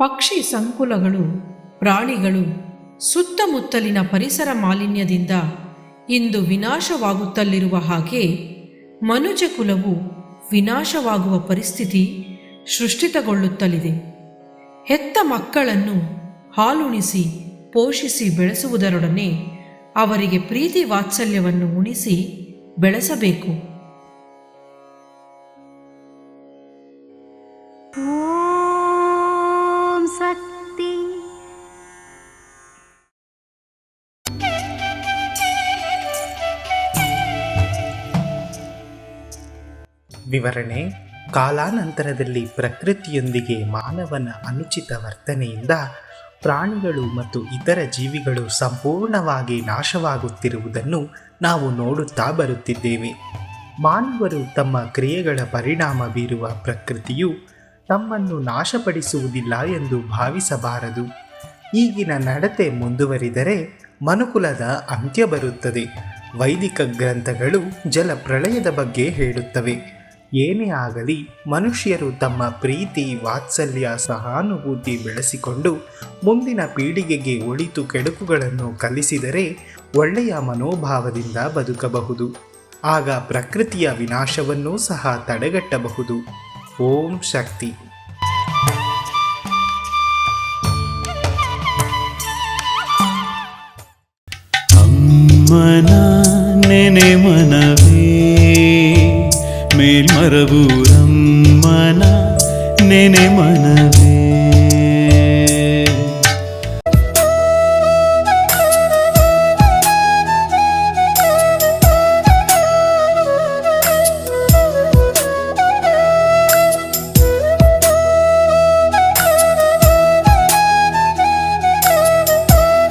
ಪಕ್ಷಿ ಸಂಕುಲಗಳು, ಪ್ರಾಣಿಗಳು ಸುತ್ತಮುತ್ತಲಿನ ಪರಿಸರ ಮಾಲಿನ್ಯದಿಂದ ಇಂದು ವಿನಾಶವಾಗುತ್ತಲಿರುವ ಹಾಗೆ ಮನುಜ ಕುಲವು ವಿನಾಶವಾಗುವ ಪರಿಸ್ಥಿತಿ ಸೃಷ್ಟಿತಗೊಳ್ಳುತ್ತಲಿದೆ. ಹೆತ್ತ ಮಕ್ಕಳನ್ನು ಹಾಲುಣಿಸಿ, ಪೋಷಿಸಿ ಬೆಳೆಸುವುದರೊಡನೆ ಅವರಿಗೆ ಪ್ರೀತಿ ವಾತ್ಸಲ್ಯವನ್ನು ಉಣಿಸಿ ಬೆಳೆಸಬೇಕು. ವಿವರಣೆ, ಕಾಲಾನಂತರದಲ್ಲಿ ಪ್ರಕೃತಿಯೊಂದಿಗೆ ಮಾನವನ ಅನುಚಿತ ವರ್ತನೆಯಿಂದ ಪ್ರಾಣಿಗಳು ಮತ್ತು ಇತರ ಜೀವಿಗಳು ಸಂಪೂರ್ಣವಾಗಿ ನಾಶವಾಗುತ್ತಿರುವುದನ್ನು ನಾವು ನೋಡುತ್ತಾ ಬರುತ್ತಿದ್ದೇವೆ. ಮಾನವರು ತಮ್ಮ ಕ್ರಿಯೆಗಳ ಪರಿಣಾಮ ಬೀರುವ ಪ್ರಕೃತಿಯು ತಮ್ಮನ್ನು ನಾಶಪಡಿಸುವುದಿಲ್ಲ ಎಂದು ಭಾವಿಸಬಾರದು. ಈಗಿನ ನಡತೆ ಮುಂದುವರಿದರೆ ಮನುಕುಲದ ಅಂತ್ಯ ಬರುತ್ತದೆ. ವೈದಿಕ ಗ್ರಂಥಗಳು ಜಲಪ್ರಳಯದ ಬಗ್ಗೆ ಹೇಳುತ್ತವೆ. ಏನೇ ಆಗಲಿ, ಮನುಷ್ಯರು ತಮ್ಮ ಪ್ರೀತಿ, ವಾತ್ಸಲ್ಯ, ಸಹಾನುಭೂತಿ ಬೆಳೆಸಿಕೊಂಡು ಮುಂದಿನ ಪೀಳಿಗೆಗೆ ಒಳಿತು ಕೆಡುಕುಗಳನ್ನು ಕಲಿಸಿದರೆ ಒಳ್ಳೆಯ ಮನೋಭಾವದಿಂದ ಬದುಕಬಹುದು. ಆಗ ಪ್ರಕೃತಿಯ ವಿನಾಶವನ್ನೂ ಸಹ ತಡೆಗಟ್ಟಬಹುದು. ಓಂ ಶಕ್ತಿ. ಮನ ನೆನೆ ಮನವೇ ಮೇಲ್ಮರವು ರಮ್ಮನ ನೆನೆ ಮನವೇ